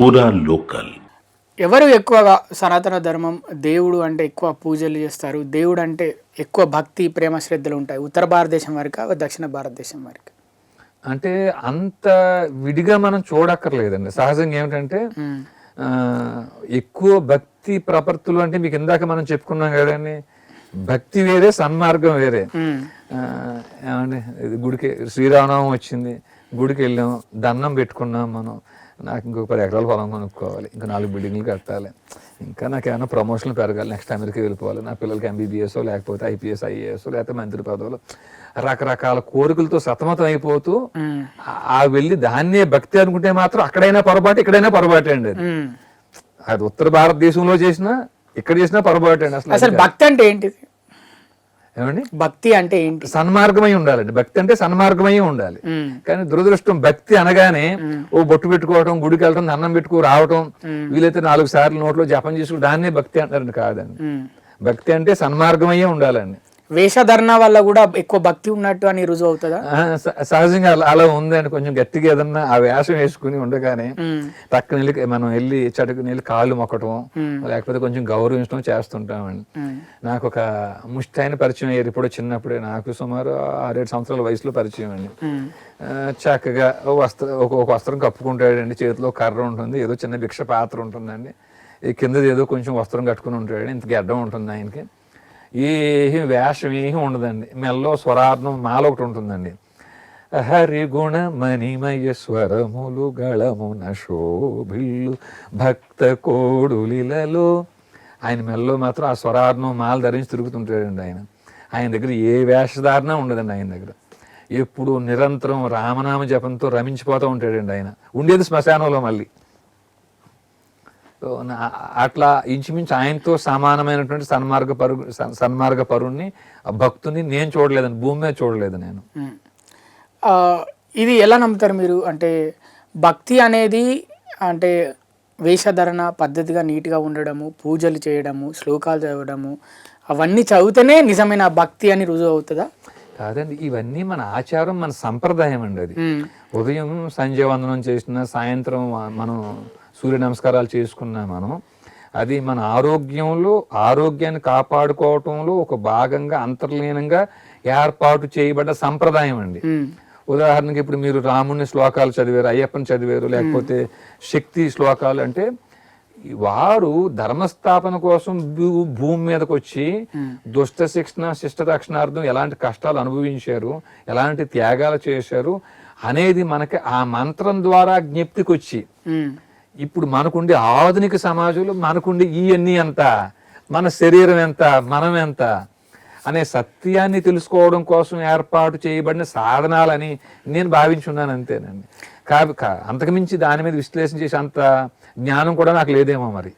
పూరా లోకల్. ఎవరు ఎక్కువగా సనాతన ధర్మం దేవుడు అంటే ఎక్కువ పూజలు చేస్తారు? దేవుడు అంటే ఎక్కువ భక్తి ప్రేమ శ్రద్ధలు ఉంటాయి. ఉత్తర భారతదేశం వరకు దక్షిణ భారతదేశం వరకు? అంటే అంత విడిగా మనం చూడక్కర్లేదండి. సహజంగా ఏమిటంటే ఎక్కువ భక్తి ప్రపత్తులు అంటే మీకు ఇందాక మనం చెప్పుకున్నాం కదండి. భక్తి వేరే సన్మార్గం వేరే. ఏమండి? గుడికి శ్రీరామనవమి వచ్చింది. గుడికి వెళ్ళాం దండం పెట్టుకున్నాం మనం. నాకు ఇంకొక పది ఎకరాల పొలం కొనుక్కోవాలి ఇంకా నాలుగు బిల్డింగ్లు కట్టాలి. ఇంకా నాకు ఏమైనా ప్రమోషన్లు పెరగాలి నెక్స్ట్ అమెరికా వెళ్ళిపోవాలి. నా పిల్లలకి ఎంబీబీఎస్ లేకపోతే ఐపీఎస్ ఐఏఎస్ లేకపోతే మంత్రి పదవులు. రకరకాల కోరికలతో సతమతం అయిపోతూ. ఆ- వెళ్ళి దాన్నే భక్తి అనుకుంటే మాత్రం అక్కడైనా పొరపాటు ఇక్కడైనా పొరపాటు అండి అది. అది ఉత్తర భారతదేశంలో చేసినా ఇక్కడ చేసినా పొరపాటు అండి అసలు అసలు భక్తి అంటే ఏంటిది? ఏమండి? భక్తి అంటే ఏంటి? సన్మార్గమై ఉండాలండి. భక్తి అంటే సన్మార్గమై ఉండాలి. కానీ దురదృష్టం భక్తి అనగానే ఓ బొట్టు పెట్టుకోవటం గుడికి వెళ్ళటం దండం పెట్టుకో రావటం వీలైతే నాలుగు సార్లు నోట్లో జపం చేసుకుని దాన్నే భక్తి అంటారండి కాదండి. భక్తి అంటే సన్మార్గమయ్యే ఉండాలండి. వేషధరణ వల్ల కూడా ఎక్కువ భక్తి ఉన్నట్టు అని రుజువు అవుతుందా? సహజంగా అలా ఉందండి కొంచెం గట్టిగా ఏదన్నా ఆ వేషం వేసుకుని ఉండగానే. పక్కన వెళ్ళి మనం వెళ్ళి చటుకు వెళ్ళి కాళ్ళు మొక్కటం. లేకపోతే కొంచెం గౌరవించడం చేస్తుంటామండి. నాకు ఒక ముష్టైన పరిచయం ఇప్పుడు చిన్నప్పుడే. నాకు సుమారు ఆరేడు సంవత్సరాల వయసులో పరిచయం అండి. చక్కగా వస్త్ర ఒక ఒక వస్త్రం కప్పుకుంటాడండి. చేతిలో కర్ర ఉంటుంది ఏదో చిన్న భిక్ష పాత్ర ఉంటుందండి. ఈ కిందది ఏదో కొంచెం వస్త్రం కట్టుకుని ఉంటాడు ఇంత గడ్డం ఉంటుంది ఆయనకి? ఏమి వేషం ఏమి ఉండదండి. మెల్లో స్వరార్థం మాల ఒకటి ఉంటుందండి. హరిగుణ మణిమయ స్వరములు గళమున శోభిల్లు భక్త కోడులిలలో ఆయన మెల్లో మాత్రం ఆ స్వరార్థం మాల ధరించి తిరుగుతుంటాడండి ఆయన. ఆయన దగ్గర ఏ వేషధారణ ఉండదండి ఆయన దగ్గర. ఎప్పుడు నిరంతరం రామనామ జపంతో రమించిపోతూ ఉంటాడండి ఆయన. ఉండేది శ్మశానంలో మళ్ళీ. అట్లా ఇంచుమించు ఆయనతో సమానమైనటువంటి సన్మార్గ పరు సన్- సన్మార్గ పరుణ్ణి ఆ భక్తుని నేను చూడలేదండి భూమి మీద చూడలేదు నేను. ఇది ఎలా నమ్ముతారు మీరు? అంటే భక్తి అనేది అంటే వేషధరణ పద్ధతిగా నీట్గా ఉండడము పూజలు చేయడము శ్లోకాలు చదవడము అవన్నీ చదివితేనే నిజమైన భక్తి అని రుజువు అవుతుందా? కాదండి ఇవన్నీ మన ఆచారం మన సంప్రదాయం అండి అది. ఉదయం సంధ్య వందనం చేసిన సాయంత్రం మనం సూర్య నమస్కారాలు చేసుకున్నా మనం అది మన ఆరోగ్యంలో ఆరోగ్యాన్ని కాపాడుకోవటంలో ఒక భాగంగా అంతర్లీనంగా ఏర్పాటు చేయబడ్డ సంప్రదాయం అండి. ఉదాహరణకి ఇప్పుడు మీరు రాముని శ్లోకాలు చదివారు అయ్యప్పని చదివారు లేకపోతే శక్తి శ్లోకాలు అంటే వారు ధర్మస్థాపన కోసం భూ- భూమి మీదకి వచ్చి దుష్ట శిక్షణ శిష్ట రక్షణార్థం ఎలాంటి కష్టాలు అనుభవించారు ఎలాంటి త్యాగాలు చేశారు అనేది మనకి ఆ మంత్రం ద్వారా జ్ఞప్తికి వచ్చి మ్మ్. ఇప్పుడు మనకుండే ఆధునిక సమాజంలో మనకుండే ఇవన్నీ ఎంత? మన శరీరం ఎంత? మనం ఎంత? అనే సత్యాన్ని తెలుసుకోవడం కోసం ఏర్పాటు చేయబడిన సాధనాలని నేను భావించున్నాను అంతేనండి. కాదు కా అంతకుమించి దాని మీద విశ్లేషణ చేసే అంత జ్ఞానం కూడా నాకు లేదేమో మరి.